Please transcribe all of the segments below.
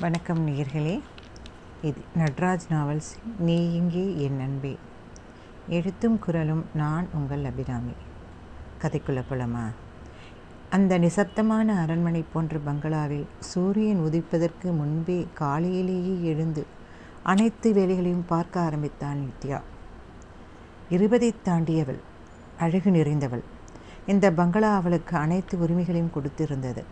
வணக்கம் நேர்களே. இது நட்ராஜ் நாவல்ஸ் நீ இங்கே என் நண்பே எழுத்தும் குரலும் நான் உங்கள் அபிராமி. கதைக்குள்ள புலமா? அந்த நிசப்தமான அரண்மனை போன்ற பங்களாவில் சூரியன் உதிப்பதற்கு முன்பே காலையிலேயே எழுந்து அனைத்து வேலைகளையும் பார்க்க ஆரம்பித்தான் நித்யா. இருபதை தாண்டியவள் அழகு நிறைந்தவள். இந்த பங்களா அவளுக்கு அனைத்து உரிமைகளையும் கொடுத்திருந்தது.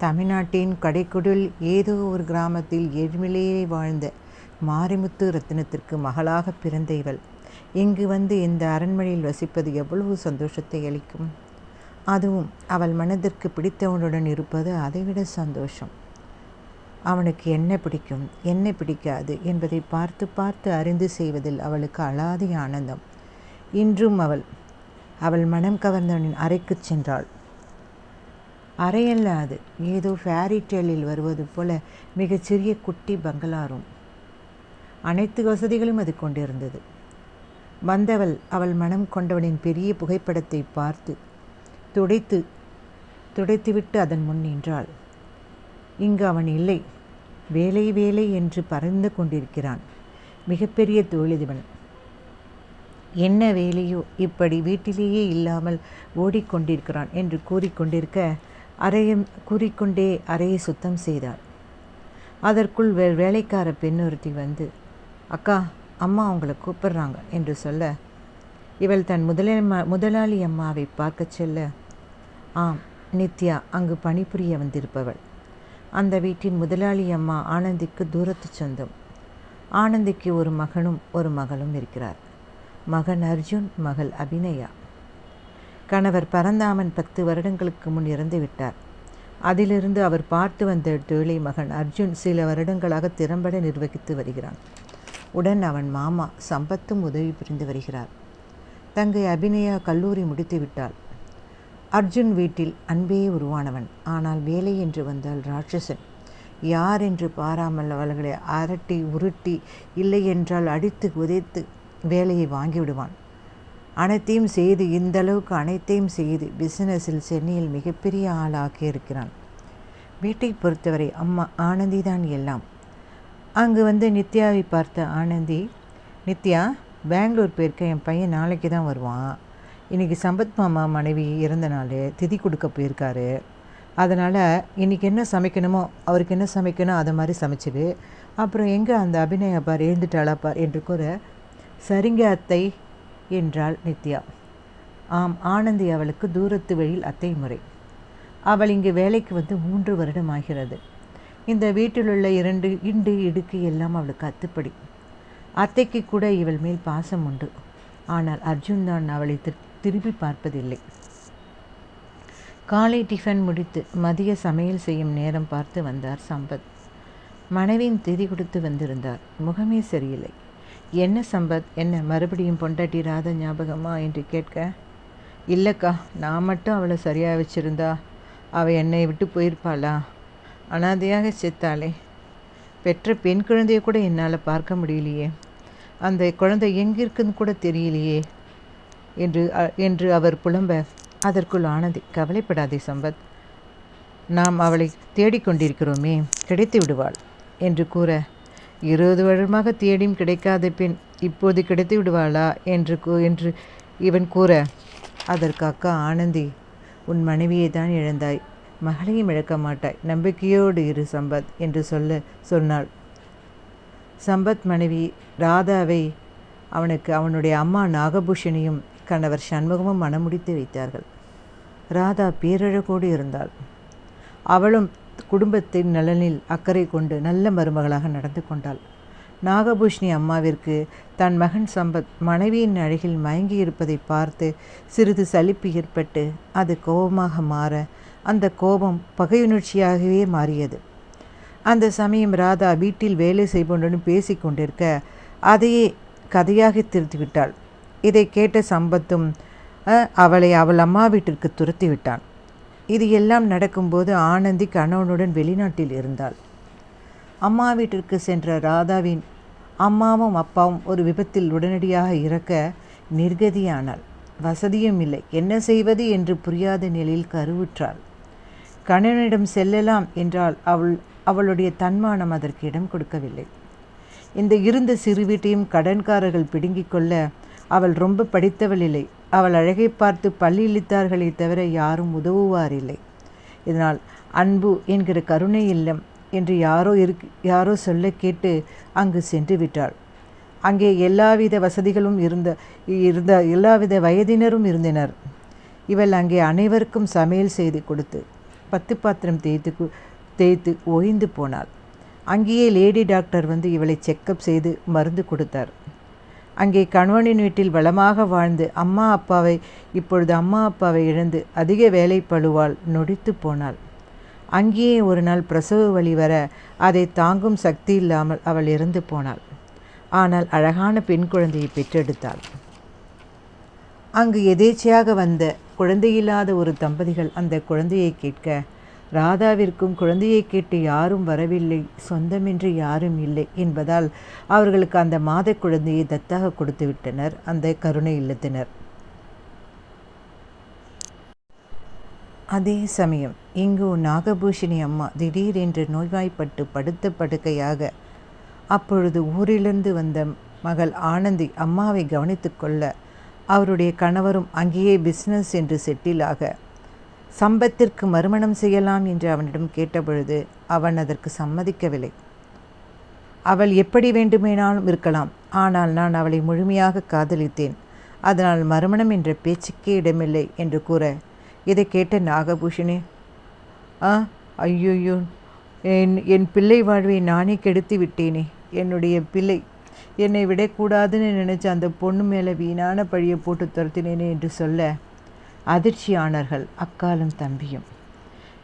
தமிழ்நாட்டின் கடைக்குடில் ஏதோ ஒரு கிராமத்தில் ஏழ்மையிலேயே வாழ்ந்த மாரிமுத்து ரத்தினத்திற்கு மகளாக பிறந்த இவள். இங்கு வந்து இந்த அரண்மனையில் வசிப்பது எவ்வளவு சந்தோஷத்தை அளிக்கும்? அதுவும் அவள் மனதிற்கு பிடித்தவனுடன் இருப்பது அதைவிட சந்தோஷம். அவனுக்கு என்ன பிடிக்கும் என்ன பிடிக்காது என்பதை பார்த்து பார்த்து அறிந்து செய்வதில் அவளுக்கு அலாதி ஆனந்தம். இன்றும் அவள் அவள் மனம் கவர்ந்தவனின் அறைக்குச் சென்றாள். அறையல்ல அது. ஏதோ ஃபேரி டேலில் வருவது போல மிகச்சிறிய குட்டி பங்களாரும். அனைத்து வசதிகளும் அது கொண்டிருந்தது. வந்தவள் அவள் மனம் கொண்டவனின் பெரிய புகைப்படத்தை பார்த்து துடைத்து துடைத்துவிட்டு அதன் முன் நின்றாள். இங்கு அவன் இல்லை. வேலை வேலை என்று பறந்து கொண்டிருக்கிறான். மிகப்பெரிய தொழிலதிபன் என்ன வேலையோ இப்படி வீட்டிலேயே இல்லாமல் ஓடிக்கொண்டிருக்கிறான் என்று கூறிக்கொண்டிருக்க அறையும் கூறிக்கொண்டே அறையை சுத்தம் செய்தாள் அதற்குள் வே வேலைக்கார பெண்ணொருத்தி வந்து அக்கா அம்மா அவங்கள கூப்பிடுறாங்க என்று சொல்ல இவள் தன் முதலம்மா முதலாளி அம்மாவை பார்க்கச் செல்ல ஆம் நித்யா அங்கு பணிபுரிய வந்திருப்பவள். அந்த வீட்டின் முதலாளி அம்மா ஆனந்திக்கு தூரத்து சொந்தம். ஆனந்திக்கு ஒரு மகனும் ஒரு மகளும் இருக்கிறார். மகன் அர்ஜுன் மகள் அபிநயா. கணவர் பரந்தாமன் பத்து வருடங்களுக்கு முன் இறந்து விட்டார். அதிலிருந்து அவர் பார்த்து வந்த தொழிலை மகன் அர்ஜுன் சில வருடங்களாக திறம்பட நிர்வகித்து வருகிறான். உடன் அவன் மாமா சம்பத்தும் உதவி புரிந்து வருகிறார். தங்கை அபிநயா கல்லூரி முடித்து விட்டாள். அர்ஜுன் வீட்டில் அன்பே உருவானவன். ஆனால் வேலை என்று வந்தால் ராட்சசன். யார் என்று பாராமல் அவர்களை அரட்டி உருட்டி இல்லை என்றால் அடித்து உதைத்து வேலையை வாங்கிவிடுவான். அனைத்தையும் செய்து இந்த அளவுக்கு அனைத்தையும் செய்து பிஸ்னஸில் சென்னையில் மிகப்பெரிய ஆளாக்கி இருக்கிறான் வீட்டை பொறுத்தவரை அம்மா ஆனந்தி தான் எல்லாம். அங்கு வந்து நித்யாவை பார்த்த ஆனந்தி நித்யா பெங்களூர் போயிருக்க என் பையன் நாளைக்கு தான் வருவான். இன்றைக்கி சம்பத் மாமா மனைவி இறந்த நாள் திதி கொடுக்க போயிருக்காரு. அதனால் இன்றைக்கி என்ன சமைக்கணுமோ அவருக்கு என்ன சமைக்கணும் அதை மாதிரி சமைச்சிடு. அப்புறம் எங்கே அந்த அபிநயா பார் எழுந்துட்டாளா பார்? என்று கூற சரிங்க அத்தை என்றாள் நித்யா. ஆம் ஆனந்தி அவளுக்கு தூரத்து வழியில் அத்தை முறை. அவள் இங்கு வேலைக்கு வந்து மூன்று வருடம் ஆகிறது. இந்த வீட்டிலுள்ள இரண்டு இண்டு இடுக்கு எல்லாம் அவளுக்கு அத்துப்படி. அத்தைக்கு கூட இவள் மேல் பாசம் உண்டு. ஆனால் அர்ஜுன் தான் அவளை திரும்பி பார்ப்பதில்லை. காலை டிஃபன் முடித்து மதிய சமையல் செய்யும் நேரம் பார்த்து வந்தார் சம்பத். மனைவியின் திதி கொடுத்து வந்திருந்தார். முகமே சரியில்லை. என்ன சம்பத் என்ன மறுபடியும் பொண்டாட்டி ராதா ஞாபகமா என்று கேட்க இல்லைக்கா நான் மட்டும் அவளை சரியாக வச்சுருந்தா அவள் என்னை விட்டு போயிருப்பாளா? அனாதையாக செத்தாளே. பெற்ற பெண் குழந்தைய கூட என்னால் பார்க்க முடியலையே. அந்த குழந்தை எங்கிருக்குன்னு கூட தெரியலையே என்று என்று அவர் புலம்ப அதற்குள் ஆனந்தி கவலைப்படாதே சம்பத். நாம் அவளை தேடிக்கொண்டிருக்கிறோமே கிடைத்து விடுவாள் என்று கூற இருபது வருடமாக தேடியும் கிடைக்காத பெண் இப்போது கிடைத்து விடுவாளா? என்று என்று இவன் கூற அதற்கு அக்கா ஆனந்தி உன் மனைவியை தான் இழந்தாய். மகளையும் இழக்க மாட்டாய். நம்பிக்கையோடு இரு சம்பத் என்று சொல்ல சொன்னாள். சம்பத் மனைவி ராதாவை அவனுக்கு அவனுடைய அம்மா நாகபூஷணியும் கணவர் சண்முகமும் மனமுடித்து வைத்தார்கள். ராதா பேரழகோடு இருந்தாள். அவளும் குடும்பத்தின் நலனில் அக்கறை கொண்டு நல்ல மருமகளாக நடந்து கொண்டாள். நாகபூஷணி அம்மாவிற்கு தன் மகன் சம்பத் மனைவியின் அழகில் மயங்கி இருப்பதை பார்த்து சிறிது சலிப்பு ஏற்பட்டு அது கோபமாக மாற அந்த கோபம் பகையுணர்ச்சியாகவே மாறியது. அந்த சமயம் ராதா வீட்டில் வேலை செய்பவனுடன் பேசி கொண்டிருக்க அதையே கதையாக திருத்திவிட்டாள் இதை கேட்ட சம்பத்தும் அவளை அவள் அம்மா வீட்டிற்கு துரத்தி விட்டான். இது எல்லாம் நடக்கும்போது ஆனந்தி கணவனுடன் வெளிநாட்டில் இருந்தாள். அம்மா வீட்டிற்கு சென்ற ராதாவின் அம்மாவும் அப்பாவும் ஒரு விபத்தில் உடனடியாக இறக்க நிர்கதியானாள். வசதியும் இல்லை. என்ன செய்வது என்று புரியாத நிலையில் கருவுற்றாள். கணவனிடம் செல்லலாம் என்றால் அவள் அவளுடைய தன்மானம் அதற்கு இடம் கொடுக்கவில்லை. இந்த இருந்த சிறு வீட்டையும் கடன்காரர்கள் பிடுங்கிக் கொள்ள அவள் ரொம்ப படித்தவள் இல்லை. அவள் அழகை பார்த்து பள்ளி இழித்தார்களே தவிர யாரும் உதவுவார் இல்லை இதனால் அன்பு என்கிற கருணை இல்லம் என்று யாரோ இருக் யாரோ சொல்ல கேட்டு அங்கு சென்று விட்டாள். அங்கே எல்லாவித வசதிகளும் இருந்த இருந்த எல்லாவித வயதினரும் இருந்தனர். இவள் அங்கே அனைவருக்கும் சமையல் செய்து கொடுத்து பத்து பாத்திரம் தேய்த்து கு- தேய்த்து ஓய்ந்து போனாள். அங்கேயே லேடி டாக்டர் வந்து இவளை செக்கப் செய்து மருந்து கொடுத்தார். அங்கே கணவனின் வீட்டில் வளமாக வாழ்ந்து அம்மா அப்பாவை இப்பொழுது அம்மா அப்பாவை இழந்து அதிக வேலை பழுவால் நொடித்து போனாள். அங்கேயே ஒரு நாள் பிரசவ வழி வர அதை தாங்கும் சக்தி இல்லாமல் அவள் இறந்து போனாள். ஆனால் அழகான பெண் குழந்தையை பெற்றெடுத்தாள். அங்கு எதேச்சையாக வந்த குழந்தையில்லாத ஒரு தம்பதிகள் அந்த குழந்தையை கேட்க ராதாவிற்கும் குழந்தையை கேட்டு யாரும் வரவில்லை சொந்தமின்றி யாரும் இல்லை என்பதால் அவர்களுக்கு அந்த மாத குழந்தையை தத்தாக கொடுத்து விட்டனர் அந்த கருணை இல்லத்தினர். அதே சமயம் இங்கு நாகபூஷணி அம்மா திடீரென்று நோய்வாய்ப்பட்டு படுத்த படுக்கையாக அப்பொழுது ஊரிலிருந்து வந்த மகள் ஆனந்தி அம்மாவை கவனித்துக்கொள்ள அவருடைய கணவரும் அங்கேயே பிஸ்னஸ் என்று செட்டிலாக சம்பத்திற்கு மறுமணம் செய்யலாம் என்று அவனிடம் கேட்டபொழுது அவன் அதற்கு சம்மதிக்கவில்லை. அவள் எப்படி வேண்டுமேனாலும் இருக்கலாம். ஆனால் நான் அவளை முழுமையாக காதலித்தேன். அதனால் மறுமணம் என்ற பேச்சுக்கே இடமில்லை என்று கூற இதை கேட்ட நாகபூஷணி ஆ ஐயோயோ என் என் பிள்ளை வாழ்வை நானே கெடுத்து விட்டேனே. என்னுடைய பிள்ளை என்னை விடக்கூடாதுன்னு நினச்ச அந்த பொண்ணு மேலே வீணான பழியை போட்டு துரத்தினேனே என்று சொல்ல அதிர்ச்சியானார்கள் அக்காலும் தம்பியும்.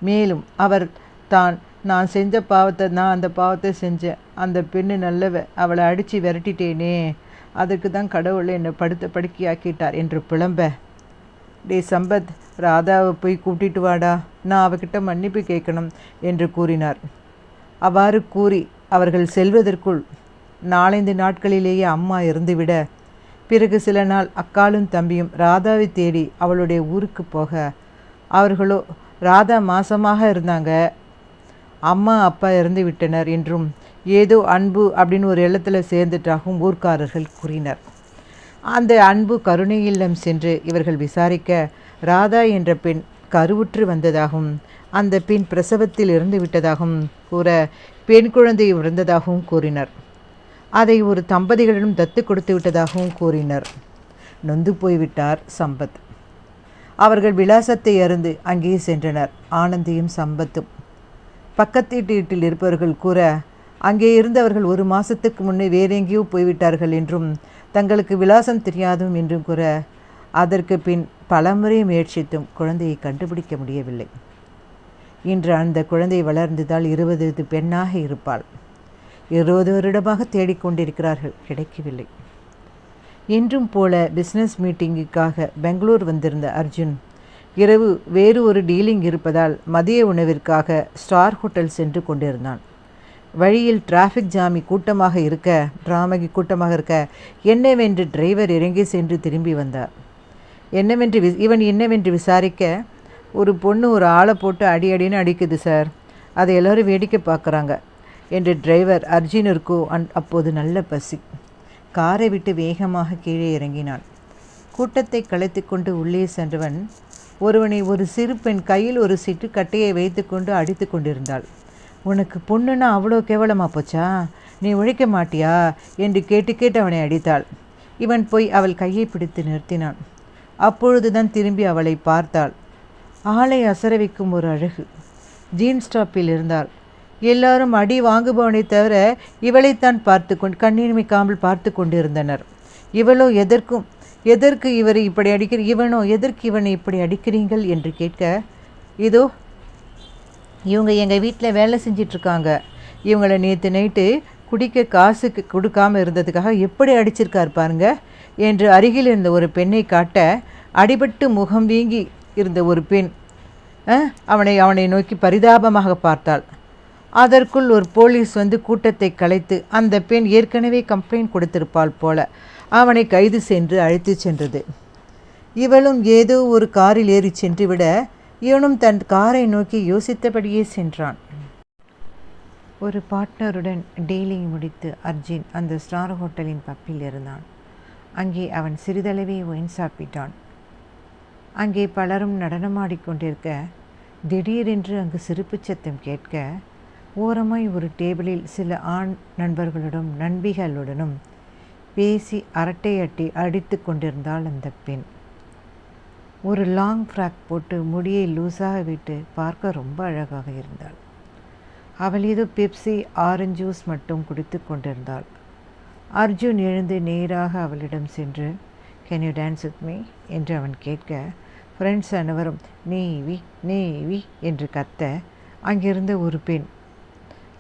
மேலும் அவர் தான் நான் செஞ்ச பாவத்தை நான் அந்த பாவத்தை செஞ்சேன் அந்த பெண்ணு நல்லவ அவளை அடித்து விரட்டிட்டேனே. அதற்கு தான் கடவுள் என்னை படுத்த படுக்கையாக்கிட்டார் என்று புலம்ப. டே சம்பத் ராதாவை போய் கூட்டிட்டு வாடா. நான் அவகிட்ட மன்னிப்பு கேட்கணும் என்று கூறினார். அவ்வாறு கூறி அவர்கள் செல்வதற்குள் நாலைந்து நாட்களிலேயே அம்மா இருந்துவிட பிறகு சில நாள் அக்காலும் தம்பியும் ராதாவை தேடி அவளுடைய ஊருக்கு போக அவர்களோ ராதா மாசமாக இருந்தாங்க. அம்மா அப்பா இறந்து விட்டனர் என்றும் ஏதோ அன்பு அப்படின்னு ஒரு இல்லத்தில் சேர்ந்துட்டாகவும் ஊர்க்காரர்கள் கூறினர். அந்த அன்பு கருணை இல்லம் சென்று இவர்கள் விசாரிக்க ராதா என்ற பெண் கருவுற்று வந்ததாகவும் அந்த பெண் பிரசவத்தில் இருந்து விட்டதாகவும் கூற பெண் குழந்தை இறந்ததாகவும் கூறினர். அதை ஒரு தம்பதிகளிடம் தத்து கொடுத்து விட்டதாகவும் கூறினர். நொந்து போய்விட்டார் சம்பத். அவர்கள் விலாசத்தை அருந்து அங்கே சென்றனர். ஆனந்தியும் சம்பத்தும். பக்கத்து வீட்டில் இருப்பவர்கள் கூற அங்கே இருந்தவர்கள் ஒரு மாசத்துக்கு முன்னே வேறெங்கேயோ போய்விட்டார்கள் என்றும் தங்களுக்கு விலாசம் தெரியாதும் என்றும் கூற அதற்கு பின் பலமுறை முயற்சித்தும் குழந்தையை கண்டுபிடிக்க முடியவில்லை. இன்று அந்த குழந்தை வளர்ந்ததால் இருபது பெண்ணாக இருப்பாள். இருபது வருடமாக தேடிக்கொண்டிருக்கிறார்கள். கிடைக்கவில்லை. என்றும் போல பிஸ்னஸ் மீட்டிங்குக்காக பெங்களூர் வந்திருந்த அர்ஜுன் இரவு வேறு ஒரு டீலிங் இருப்பதால் மதிய உணவிற்காக ஸ்டார் ஹோட்டல் சென்று கொண்டிருந்தான். வழியில் டிராஃபிக் ஜாமி கூட்டமாக இருக்க டிராமகி கூட்டமாக இருக்க என்னவென்று டிரைவர் இறங்கி சென்று திரும்பி வந்தார். என்னவென்று வி இவன் என்னவென்று விசாரிக்க ஒரு பொண்ணு ஒரு ஆளை போட்டு அடி அடின்னு அடிக்குது சார். அதை எல்லோரும் வேடிக்கை பார்க்குறாங்க. என்று டிரைவர் அர்ஜுனிற்கோ அந் அப்போது நல்ல பசி. காரை விட்டு வேகமாக கீழே இறங்கினான் கூட்டத்தை கலைத்து கொண்டு உள்ளே சென்றவன் ஒருவனை ஒரு சிறு பெண் கையில் ஒரு சிட்டு கட்டையை வைத்துக்கொண்டு அடித்து கொண்டிருந்தாள். உனக்கு பொண்ணுன்னா அவ்வளோ கேவலமா போச்சா? நீ உழைக்க மாட்டியா? என்று கேட்டு கேட்டு அவனை அடித்தாள். இவன் போய் அவள் கையை பிடித்து நிறுத்தினான். அப்பொழுதுதான் திரும்பி அவளை பார்த்தாள். ஆளை அசர வைக்கும் ஒரு அழகு. ஜீன்ஸ் டாப்பில் இருந்தாள். எல்லாரும் அடி வாங்குபவனை தவிர இவளைத்தான் பார்த்து கொண்டு கண்ணீர்மிக்காமல் பார்த்து கொண்டிருந்தனர். இவளோ எதற்கும் எதற்கு இவரை இப்படி அடிக்கிற இவனோ எதற்கு இவனை இப்படி அடிக்கிறீங்கள் என்று கேட்க இதோ இவங்க எங்கள் வீட்டில் வேலை செஞ்சிட்ருக்காங்க. இவங்களை நேற்று நைட்டு குடிக்க காசுக்கு கொடுக்காம இருந்ததுக்காக எப்படி அடிச்சிருக்கார் பாருங்க என்று அருகில் இருந்த ஒரு பெண்ணை காட்ட அடிபட்டு முகம் வீங்கி இருந்த ஒரு பெண் அவனை அவனை நோக்கி பரிதாபமாக பார்த்தாள். அதற்குள் ஒரு போலீஸ் வந்து கூட்டத்தை கலைத்து அந்த பெண் ஏற்கனவே கம்ப்ளைண்ட் கொடுத்திருப்பாள் போல அவனை கைது சென்று அழைத்துச் சென்றது. இவளும் ஏதோ ஒரு காரில் ஏறி சென்றுவிட இவனும் தன் காரை நோக்கி யோசித்தபடியே சென்றான். ஒரு பார்ட்னருடன் டீலிங் முடித்து அர்ஜுன் அந்த ஸ்டார் ஹோட்டலின் பப்பில் இருந்தான். அங்கே அவன் சிறிதளவே ஒயின் சாப்பிட்டான். அங்கே பலரும் நடனமாடிக்கொண்டிருக்க திடீரென்று அங்கு சிரிப்புச் சத்தம் கேட்க ஓரமாய் ஒரு டேபிளில் சில ஆண் நண்பர்களுடன் நண்பிகளுடனும் பேசி அரட்டை அட்டி அடித்து கொண்டிருந்தாள் அந்த பெண். ஒரு லாங் ஃப்ராக் போட்டு முடியை லூஸாக விட்டு பார்க்க ரொம்ப அழகாக இருந்தாள். அவள் ஏதோ பெப்சி ஆரஞ்சு ஜூஸ் மட்டும் குடித்து கொண்டிருந்தாள். அர்ஜுன் எழுந்து நேராக அவளிடம் சென்று can you dance with me என்று அவன் கேட்க ஃப்ரெண்ட்ஸ் அனைவரும் நேவி நேவி என்று கத்த அங்கிருந்த ஒரு பெண்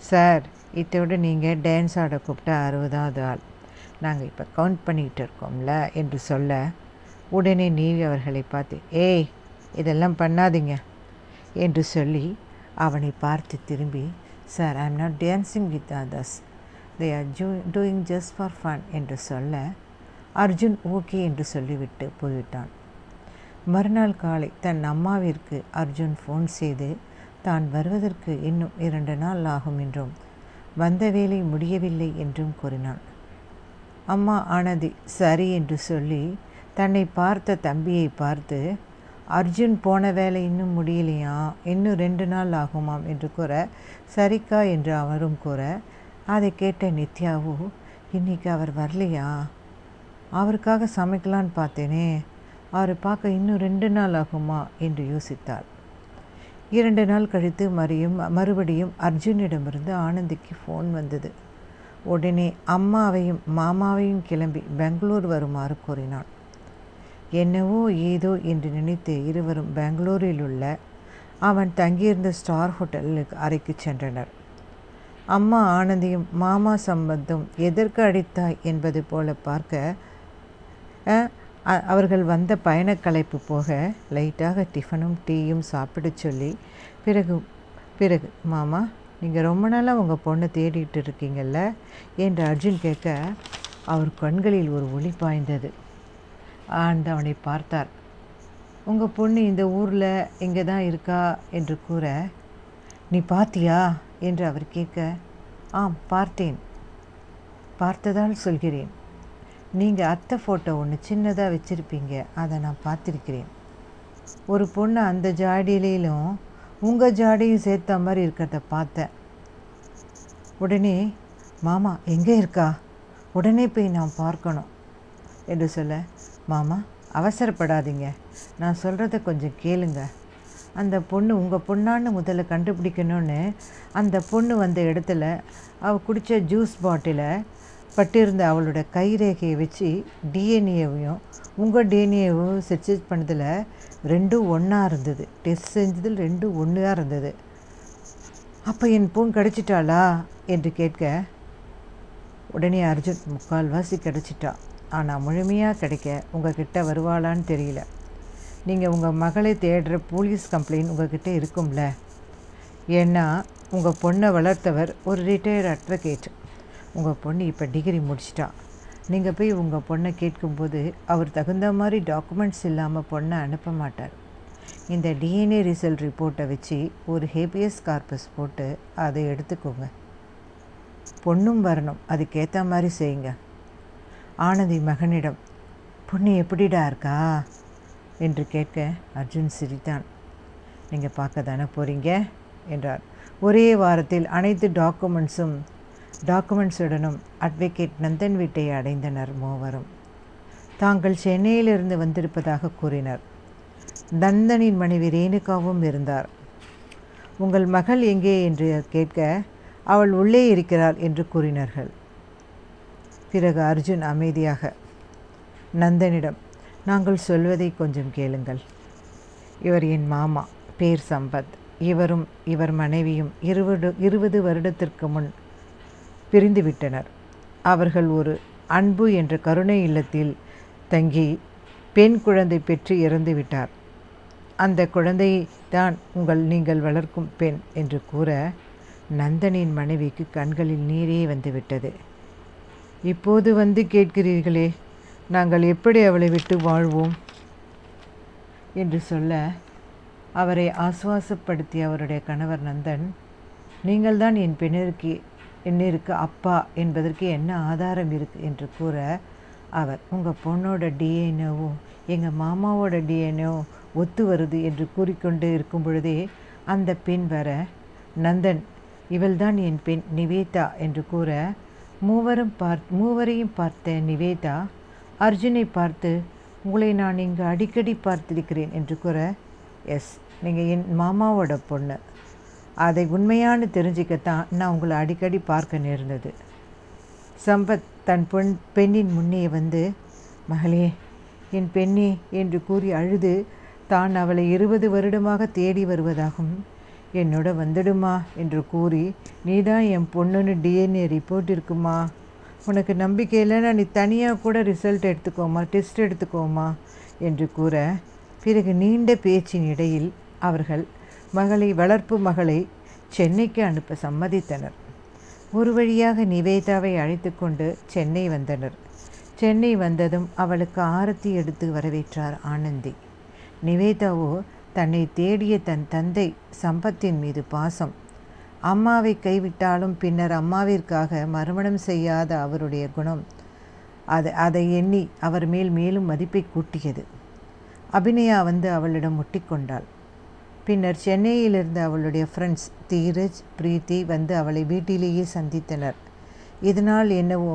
சார் இதோடு நீங்கள் டான்ஸ் ஆட கூப்பிட்டா அறுபதாவது ஆள். நாங்கள் இப்போ கவுண்ட் பண்ணிக்கிட்டு இருக்கோம்ல என்று சொல்ல உடனே நீவி அவர்களை பார்த்து ஏய் இதெல்லாம் பண்ணாதீங்க என்று சொல்லி அவனை பார்த்து திரும்பி sir I am not dancing with others they are zoo doing just for fun என்று சொல்ல அர்ஜுன் ஓகே என்று சொல்லிவிட்டு போய்விட்டான். மறுநாள் காலை தன் அம்மாவிற்கு அர்ஜுன் ஃபோன் செய்து தான் வருவதற்கு இன்னும் இரண்டு நாள் ஆகும் என்றும் வந்த வேலை முடியவில்லை என்றும் கூறினான். அம்மா ஆனதி சரி என்று சொல்லி தன்னை பார்த்த தம்பியை பார்த்து அர்ஜுன் போன வேலை இன்னும் முடியலையா? இன்னும் ரெண்டு நாள் ஆகுமாம் என்று கூற சரிக்கா என்று அவரும் கூற அதை கேட்ட நித்யாவோ இன்னைக்கு அவர் வரலையா? அவருக்காக சமைக்கலான்னு பார்த்தேனே அவரை பார்க்க இன்னும் ரெண்டு நாள் ஆகுமா? என்று யோசித்தாள். இரண்டு நாள் கழித்து மறியும் மறுபடியும் அர்ஜுனிடமிருந்து ஆனந்திக்கு ஃபோன் வந்தது. உடனே அம்மாவையும் மாமாவையும் கிளம்பி பெங்களூர் வருமாறு கூறினான் என்னவோ ஏதோ என்று நினைத்து இருவரும் பெங்களூரில் உள்ள அவன் தங்கியிருந்த ஸ்டார் ஹோட்டலுக்கு அறைக்கு சென்றனர். அம்மா ஆனந்தியும் மாமா சம்பந்தம் எதற்கு அடித்தாய் என்பது போல பார்க்க அவர்கள் வந்த பயணக்கலைப்பு போக லைட்டாக டிஃபனும் டீயும் சாப்பிட சொல்லி பிறகு பிறகு மாமா நீங்கள் ரொம்ப நாளாக உங்கள் பொண்ணை தேடிட்டு இருக்கீங்கல்ல? என்று அர்ஜுன் கேட்க அவர் கண்களில் ஒரு ஒளி பாய்ந்தது. ஆண்டு அவனை பார்த்தார். உங்கள் பொண்ணு இந்த ஊரில் இங்கே தான் இருக்கா? என்று கூற நீ பார்த்தியா என்று அவர் கேட்க ஆம் பார்த்தேன். பார்த்ததால் சொல்கிறேன். நீங்கள் அத்தை ஃபோட்டோ ஒன்று சின்னதாக வச்சுருப்பீங்க. அதை நான் பார்த்துருக்கிறேன். ஒரு பொண்ணு அந்த ஜாடியிலும் உங்கள் ஜாடியும் சேர்த்த மாதிரி இருக்கிறத பார்த்தேன். உடனே மாமா எங்கே இருக்கா? உடனே போய் நான் பார்க்கணும். என்று சொல்ல மாமா அவசரப்படாதீங்க. நான் சொல்கிறத கொஞ்சம் கேளுங்க. அந்த பொண்ணு உங்கள் பொண்ணான்னு முதல்ல கண்டுபிடிக்கணும்னு அந்த பொண்ணு வந்த இடத்துல அவள் குடித்த ஜூஸ் பாட்டிலை பட்டிருந்த அவளோட கைரேகையை வச்சு டிஎன்ஏவையும் உங்கள் டிஎன்ஏவும் செர்ச் பண்ணதில் ரெண்டும் ஒன்றா இருந்தது. டெஸ்ட் செஞ்சதில் ரெண்டும் ஒன்றாக இருந்தது. அப்போ என் பொன் கிடச்சிட்டாளா என்று கேட்க உடனே அர்ஜுன் முக்கால்வாசி கிடச்சிட்டா. ஆனால் முழுமையாக கிடைக்க உங்கள் கிட்ட வருவாளான்னு தெரியல. நீங்கள் உங்கள் மகளை தேடுற போலீஸ் கம்ப்ளைண்ட் உங்கள் கிட்டே இருக்கும்ல. ஏன்னா உங்கள் பொண்ணை வளர்த்தவர் ஒரு ரிட்டையர்ட் அட்வொகேட் உங்கள் பொண்ணு இப்போ டிகிரி முடிச்சிட்டா. நீங்கள் போய் உங்கள் பொண்ணை கேட்கும்போது அவர் தகுந்த மாதிரி டாக்குமெண்ட்ஸ் இல்லாமல் பொண்ணை அனுப்ப மாட்டார். இந்த டிஎன்ஏ ரிசல்ட் ரிப்போர்ட்டை வச்சு ஒரு ஹேபியஸ் கார்பஸ் போட்டு அதை எடுத்துக்கோங்க. பொண்ணும் வரணும் அதுக்கேற்ற மாதிரி செய்யுங்க. ஆனந்தி மகனிடம் பொண்ணு எப்படிடா இருக்கா? என்று கேட்க அர்ஜுன் சிரித்தான். நீங்கள் பார்க்க தானே போகிறீங்க? என்றார். ஒரே வாரத்தில் அனைத்து டாக்குமெண்ட்ஸும் டாக்குமெண்ட்ஸுடனும் அட்வொகேட் நந்தன் வீட்டை அடைந்தனர் மூவரும். தாங்கள் சென்னையிலிருந்து வந்திருப்பதாக கூறினர். நந்தனின் மனைவி ரேணுகாவும் இருந்தார். உங்கள் மகள் எங்கே? என்று கேட்க அவள் உள்ளே இருக்கிறாள் என்று கூறினார்கள். பிறகு அர்ஜுன் அமைதியாக நந்தனிடம் நாங்கள் சொல்வதை கொஞ்சம் கேளுங்கள். இவர் என் மாமா பேர் சம்பத். இவரும் இவர் மனைவியும் இருபது இருபது வருடத்திற்கு முன் பிரிந்துவிட்டனர். அவர்கள் ஒரு அன்பு என்ற கருணை இல்லத்தில் தங்கி பெண் குழந்தை பெற்று இறந்து விட்டார். அந்த குழந்தையை தான் உங்கள் நீங்கள் வளர்க்கும் பெண் என்று கூற நந்தனின் மனைவிக்கு கண்களில் நீரே வந்துவிட்டது. இப்போது வந்து கேட்கிறீர்களே நாங்கள் எப்படி அவளை விட்டு வாழ்வோம்? என்று சொல்ல அவரை ஆசுவாசப்படுத்திய அவருடைய கணவர் நந்தன் நீங்கள் தான் என் பெண்ணிற்கு என்னிற்கு அப்பா என்பதற்கு என்ன ஆதாரம் இருக்குது என்று கூற அவர் உங்கள் பொண்ணோட டிஎன்ஏவும் எங்கள் மாமாவோட டிஎன்ஏவும் ஒத்து வருது என்று கூறிக்கொண்டு இருக்கும் பொழுதே அந்த பெண் வர நந்தன் இவள்தான் என் பெண் நிவேதா என்று கூற மூவரும் பார் மூவரையும் பார்த்த நிவேதா அர்ஜுனை பார்த்து உங்களை நான் இங்கு அடிக்கடி பார்த்திருக்கிறேன் என்று கூற எஸ் நீங்கள் என் மாமாவோட பொண்ணு அதை உண்மையானு தெரிஞ்சுக்கத்தான் நான் உங்களை அடிக்கடி பார்க்க நேர்ந்தது. சம்பத் தன் பெண் பெண்ணின் முன்னே வந்து மகளே என் பெண்ணே என்று கூறி அழுது தான் அவளை இருபது வருடமாக தேடி வருவதாகவும் என்னோட வந்துடுமா என்று கூறி நீதான் என் பொண்ணுன்னு டிஎன்ஏ ரிப்போர்ட் இருக்குமா? உனக்கு நம்பிக்கை இல்லைன்னா நீ தனியாக கூட ரிசல்ட் எடுத்துக்கோமா டெஸ்ட் எடுத்துக்கோமா? என்று கூற பிறகு நீண்ட பேச்சின் இடையில் அவர்கள் மகளை வளர்ப்பு மகளை சென்னைக்கு அனுப்ப சம்மதித்தனர். ஒரு வழியாக நிவேதாவை அழைத்து கொண்டு சென்னை வந்தனர். சென்னை வந்ததும் அவளுக்கு ஆரத்தி எடுத்து வரவேற்றார் ஆனந்தி. நிவேதாவோ தன்னை தேடிய தன் தந்தை சம்பத்தின் மீது பாசம். அம்மாவை கைவிட்டாலும் பின்னர் அம்மாவிற்காக மறுமணம் செய்யாத அவருடைய குணம். அது அதை எண்ணி அவர் மேல் மேலும் மதிப்பை கூட்டியது. அபிநயா வந்து அவளிடம் முட்டிக்கொண்டாள் பின்னர் சென்னையிலிருந்து அவளுடைய ஃப்ரெண்ட்ஸ் தீரஜ் பிரீத்தி வந்து அவளை வீட்டிலேயே சந்தித்தனர். இதனால் என்னவோ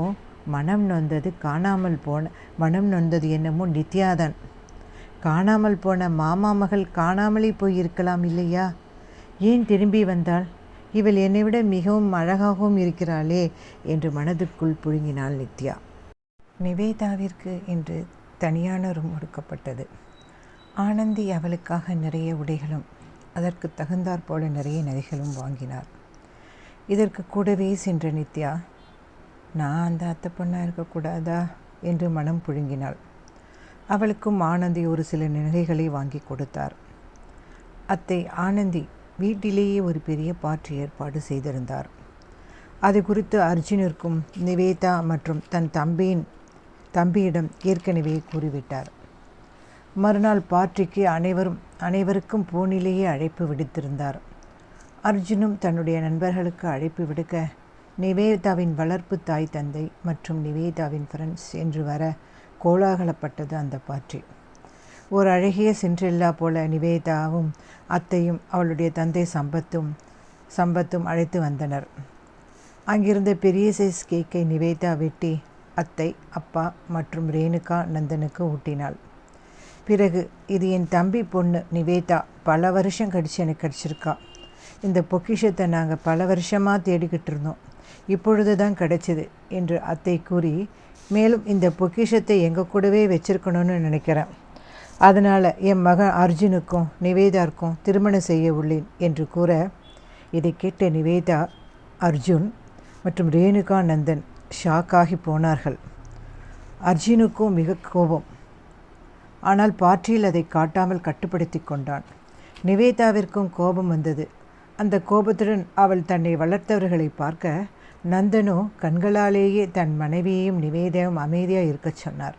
மனம் நொந்தது காணாமல் போன மனம் நொந்தது என்னமோ நித்யாதான். காணாமல் போன மாமா மகள் காணாமலே போயிருக்கலாம் இல்லையா? ஏன் திரும்பி வந்தாள்? இவள் என்னை விட மிகவும் அழகாகவும் இருக்கிறாளே என்று மனதுக்குள் புழுங்கினாள் நித்யா. நிவேதாவிற்கு என்று தனியான ரூம் ஒடுக்கப்பட்டது. ஆனந்தி அவளுக்காக நிறைய உடைகளும் அதற்கு தகுந்தாற் போல நிறைய நகைகளும் வாங்கினார். இதற்கு கூடவே சென்ற நித்யா நான் அந்த அத்தை பொண்ணாக இருக்கக்கூடாதா என்று மனம் புழுங்கினாள். அவளுக்கும் ஆனந்தி ஒரு சில நகைகளை வாங்கி கொடுத்தார். அத்தை ஆனந்தி வீட்டிலேயே ஒரு பெரிய பாட்டு ஏற்பாடு செய்திருந்தார். அது குறித்து அர்ஜுனிற்கும் நிவேதா மற்றும் தன் தம்பியின் தம்பியிடம் ஏற்கனவே கூறிவிட்டார். மறுநாள் பார்ட்டிக்கு அனைவரும் அனைவருக்கும் போனிலேயே அழைப்பு விடுத்திருந்தார். அர்ஜுனும் தன்னுடைய நண்பர்களுக்கு அழைப்பு விடுக்க நிவேதாவின் வளர்ப்பு தாய் தந்தை மற்றும் நிவேதாவின் ஃப்ரெண்ட்ஸ் என்று வர கோலாகலப்பட்டது அந்த பார்ட்டி ஒரு அழகிய சென்றில்லா போல நிவேதாவும் அத்தையும் அவளுடைய தந்தை சம்பத்தும் சம்பத்தும் அழைத்து வந்தனர். அங்கிருந்த பெரிய சைஸ் கேக்கை நிவேதா வெட்டி அத்தை அப்பா மற்றும் ரேணுகா நந்தனுக்கு ஊட்டினாள். பிறகு இது என் தம்பி பொண்ணு நிவேதா பல வருஷம் கழிச்சு எனக்கு கிடச்சிருக்கா. இந்த பொக்கிஷத்தை நாங்கள் பல வருஷமாக தேடிக்கிட்டு இருந்தோம். இப்பொழுது தான் கிடைச்சிது என்று அத்தை கூறி மேலும் இந்த பொக்கிஷத்தை எங்கள் கூடவே வச்சிருக்கணும்னு நினைக்கிறேன். அதனால் என் மகன் அர்ஜுனுக்கும் நிவேதாருக்கும் திருமணம் செய்ய உள்ளேன் என்று கூற இதை கேட்ட நிவேதா அர்ஜுன் மற்றும் ரேணுகா நந்தன் ஷாக்காகி போனார்கள். அர்ஜுனுக்கும் மிக கோபம். ஆனால் பார்ட்டியில் அதை காட்டாமல் கட்டுப்படுத்தி கொண்டான். நிவேதாவிற்கும் கோபம் வந்தது. அந்த கோபத்துடன் அவள் தன்னை வளர்த்தவர்களை பார்க்க நந்தனோ கண்களாலேயே தன் மனைவியையும் நிவேதாவும் அமைதியாக இருக்கச் சொன்னார்.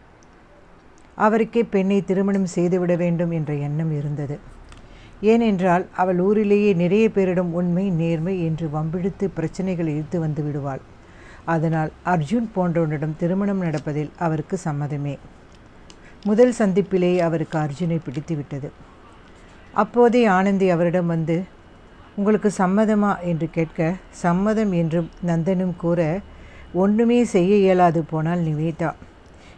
அவருக்கே பெண்ணை திருமணம் செய்துவிட வேண்டும் என்ற எண்ணம் இருந்தது. ஏனென்றால் அவள் ஊரிலேயே நிறைய பேரிடம் உண்மை நேர்மை என்று வம்பிழுத்து பிரச்சனைகளை இழுத்து வந்து விடுவாள். அதனால் அர்ஜுன் போன்றவனிடம் திருமணம் நடப்பதில் அவருக்கு சம்மதமே. முதல் சந்திப்பிலே அவருக்கு அர்ஜுனை பிடித்துவிட்டது. அப்போதே ஆனந்தி அவரிடம் வந்து உங்களுக்கு சம்மதமா? என்று கேட்க சம்மதம் என்றும் நந்தனும் கூற ஒன்றுமே செய்ய இயலாது போனால் நிவேதா.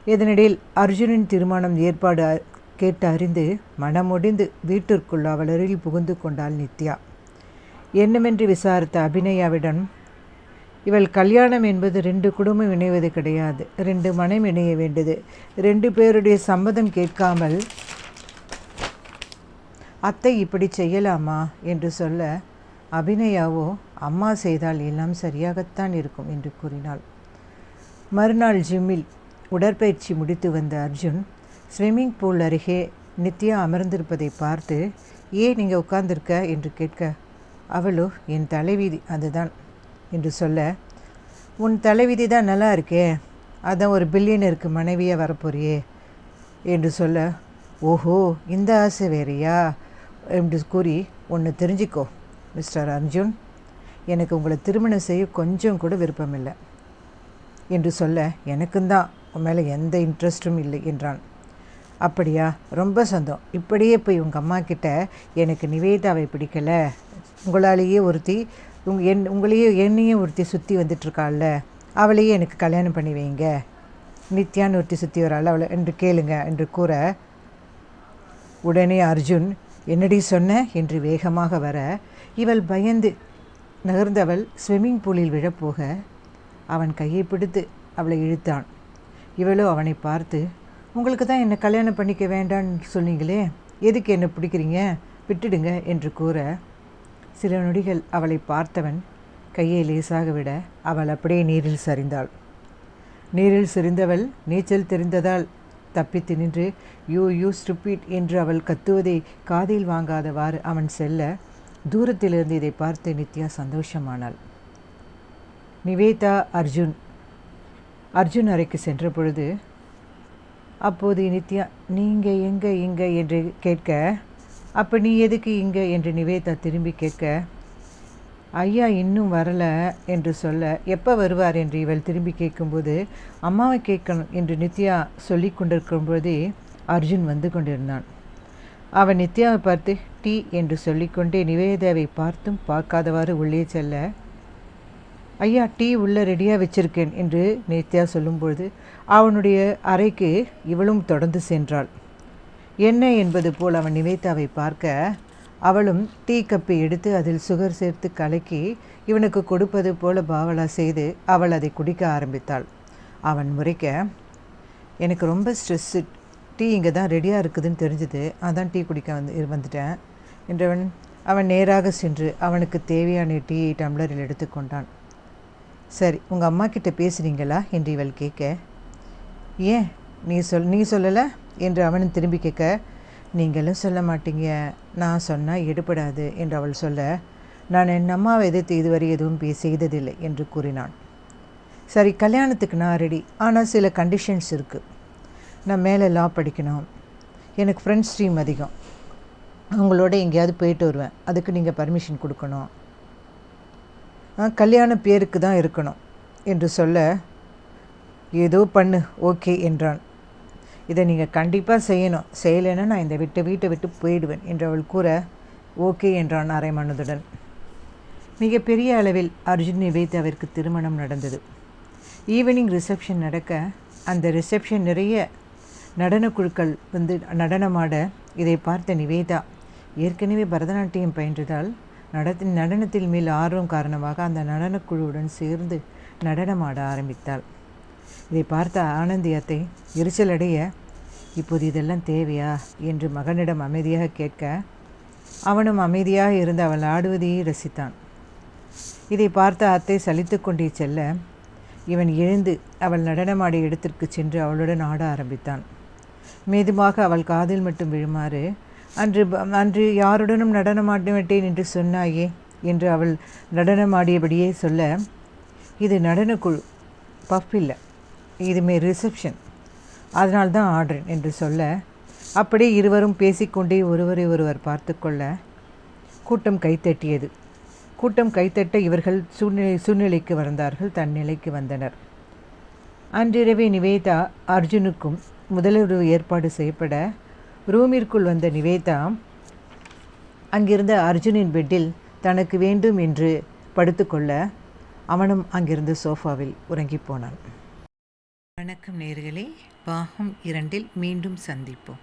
இதனிடையில் அர்ஜுனின் திருமணம் ஏற்பாடு கேட்டு அறிந்து மனமுடிந்து வீட்டிற்குள் அவளருகில் புகுந்து கொண்டாள் நித்யா. என்னமென்று விசாரித்த அபிநயாவிடம் இவள் கல்யாணம் என்பது ரெண்டு குடும்பம் இணைவது கிடையாது. ரெண்டு மனம் இணைய வேண்டியது. ரெண்டு பேருடைய சம்மதம் கேட்காமல் அத்தை இப்படி செய்யலாமா? என்று சொல்ல அபிநயாவோ அம்மா செய்தால் எல்லாம் சரியாகத்தான் இருக்கும் என்று கூறினாள். மறுநாள் ஜிம்மில் உடற்பயிற்சி முடித்து வந்த அர்ஜுன் ஸ்விம்மிங் பூல் அருகே நித்யா அமர்ந்திருப்பதை பார்த்து ஏன் நீங்கள் உட்கார்ந்திருக்க? என்று கேட்க அவளோ என் தலைவிதி அதுதான். என்று சொல்ல உன் தலைவிதி தான் நல்லா இருக்கே அதான் ஒரு பில்லியனருக்கு மனைவியாக வரப்போறியே என்று சொல்ல ஓஹோ இந்த ஆசை வேறையா? என்று கூறி ஒன்று தெரிஞ்சுக்கோ மிஸ்டர் அர்ஜுன் எனக்கு உங்களை திருமணம் செய்ய கொஞ்சம் கூட விருப்பமில்லை என்று சொல்ல எனக்கும் தான் உன் மேலே எந்த இன்ட்ரெஸ்ட்டும் இல்லை என்றான். அப்படியா? ரொம்ப சொந்தம் இப்படியே போய் உங்கள் அம்மா கிட்ட எனக்கு நிவேதாவை பிடிக்கல. உங்களாலேயே ஒருத்தி உங் என் உங்களையே என்னையே ஒருத்தி சுற்றி வந்துட்டுருக்காள்ல அவளையே எனக்கு கல்யாணம் பண்ணி வைங்க. நித்யான்னு ஒருத்தி சுற்றி வராள் அவளை என்று கேளுங்க என்று கூற உடனே அர்ஜுன் என்னடி சொன்ன? என்று வேகமாக வர இவள் பயந்து நகர்ந்தவள் ஸ்விம்மிங் பூலில் விழப்போக அவன் கையை பிடித்து அவளை இழுத்தான். இவளோ அவனை பார்த்து உங்களுக்கு தான் என்னை கல்யாணம் பண்ணிக்க வேண்டான்னு சொன்னீங்களே எதுக்கு என்னை பிடிக்கிறீங்க? விட்டுடுங்க என்று கூற சில நொடிகள் அவளை பார்த்தவன் கையை லேசாக விட அவள் அப்படியே நீரில் சரிந்தாள். நீரில் சரிந்தவள் நீச்சல் தெரிந்ததால் தப்பித்து நின்று யூ யூ ஸ்டுப்பிட் என்று அவள் கத்துவதை காதில் வாங்காதவாறு அவன் செல்ல தூரத்திலிருந்து இதை பார்த்து நித்யா சந்தோஷமானாள். நிவேதா அர்ஜுன். அர்ஜுன் அறைக்கு சென்ற பொழுது அப்போது நித்யா நீங்கள் எங்கே இங்கே? என்று கேட்க அப்போ நீ எதுக்கு இங்கே என்று நிவேதா திரும்பி கேட்க ஐயா இன்னும் வரலை என்று சொல்ல எப்போ வருவார்? என்று இவள் திரும்பி கேட்கும்போது அம்மாவை கேட்கணும் என்று நித்யா சொல்லி கொண்டிருக்கும் போதே அர்ஜுன் வந்து கொண்டிருந்தான். அவன் நித்யாவை பார்த்து டீ என்று சொல்லிக்கொண்டே நிவேதாவை பார்த்தும் பார்க்காதவாறு உள்ளே செல்ல ஐயா டீ உள்ளே ரெடியாக வச்சிருக்கேன் என்று நித்யா சொல்லும்பொழுது அவனுடைய அறைக்கு இவளும் தொடர்ந்து சென்றாள். என்ன என்பது போல் அவன் நினைத்தாவை பார்க்க அவளும் டீ கப்பி எடுத்து அதில் சுகர் சேர்த்து கலக்கி இவனுக்கு கொடுப்பது போல பாவலா செய்து அவள் அதை குடிக்க ஆரம்பித்தாள். அவன் முறைக்க எனக்கு ரொம்ப ஸ்ட்ரெஸ்ஸு. டீ இங்கே தான் ரெடியாக இருக்குதுன்னு தெரிஞ்சுது. அதான் டீ குடிக்க வந்து வந்துட்டேன் என்றவன் அவன் நேராக சென்று அவனுக்கு தேவையான டீயை டம்ளரில் எடுத்துக்கொண்டான் சரி உங்கள் அம்மா கிட்ட பேசுகிறீங்களா என்று இவள் கேட்க ஏன்? நீ சொல் நீ சொல்லலை? என்று அவனும் திரும்பி கேட்க நீங்களும் சொல்ல மாட்டீங்க. நான் சொன்னால் எடுபடாது என்று அவள் சொல்ல நான் என் அம்மாவை எதிர்த்து இதுவரை எதுவும் பே செய்ததில்லை என்று கூறினான். சரி கல்யாணத்துக்கு நான் ரெடி ஆனால் சில கண்டிஷன்ஸ் இருக்குது நான் மேலே லா படிக்கணும். எனக்கு ஃப்ரெண்ட்ஸ் ஸ்ட்ரீம் அதிகம். அவங்களோட எங்கேயாவது போயிட்டு வருவேன். அதுக்கு நீங்கள் பர்மிஷன் கொடுக்கணும். கல்யாண பேருக்கு தான் இருக்கணும் என்று சொல்ல ஏதோ பண்ணு. ஓகே என்றான். இதை நீங்கள் கண்டிப்பாக செய்யணும். செய்யலைன்னா நான் இந்த விட்டு வீட்டை விட்டு போயிடுவேன் என்று அவள் கூற ஓகே என்றான் அரை மனதுடன் மிகப்பெரிய அளவில் அர்ஜுன் நிவேதாவிற்கு திருமணம் நடந்தது. ஈவினிங் ரிசப்ஷன் நடக்க அந்த ரிசப்ஷன் நிறைய நடன குழுக்கள் வந்து நடனமாட இதை பார்த்த நிவேதா ஏற்கனவே பரதநாட்டியம் பயின்றதால் நடத்தி நடனத்தில் மேல் ஆர்வம் காரணமாக அந்த நடனக்குழுவுடன் சேர்ந்து நடனமாட ஆரம்பித்தாள். இதை பார்த்த ஆனந்தி அத்தை எரிச்சலடைய இப்போது இதெல்லாம் தேவையா? என்று மகனிடம் அமைதியாக கேட்க அவனும் அமைதியாக இருந்து அவள் ஆடுவதையே ரசித்தான். இதை பார்த்த அத்தை சலித்து கொண்டே செல்ல இவன் எழுந்து அவள் நடனமாடிய இடத்திற்கு சென்று அவளுடன் ஆட ஆரம்பித்தான். மெதுவாக அவள் காதில் மட்டும் விழுமாறு அன்று அன்று யாருடனும் நடனமாட என்று சொன்னாயே? என்று அவள் நடனமாடியபடியே சொல்ல இது நடனக்குழு பஃப் இல்லை. இதுமே ரிசப்ஷன் அதனால் தான் ஆடுறேன் என்று சொல்ல அப்படியே இருவரும் பேசிக்கொண்டே ஒருவரை ஒருவர் பார்த்து கொள்ள கூட்டம் கைத்தட்டியது கூட்டம் கைத்தட்ட இவர்கள் சூழ்நிலை சூழ்நிலைக்கு வந்தார்கள் தன் நிலைக்கு வந்தனர். அன்றிரவே நிவேதா அர்ஜுனுக்கும் முதலுறவு ஏற்பாடு செய்யப்பட ரூமிற்குள் வந்த நிவேதா அங்கிருந்த அர்ஜுனின் பெட்டில் தனக்கு வேண்டும் என்று படுத்துக்கொள்ள அவனும் அங்கிருந்து சோஃபாவில் உறங்கி போனான். வணக்கம் நேர்களே. பாகம் இரண்டில் மீண்டும் சந்திப்போம்.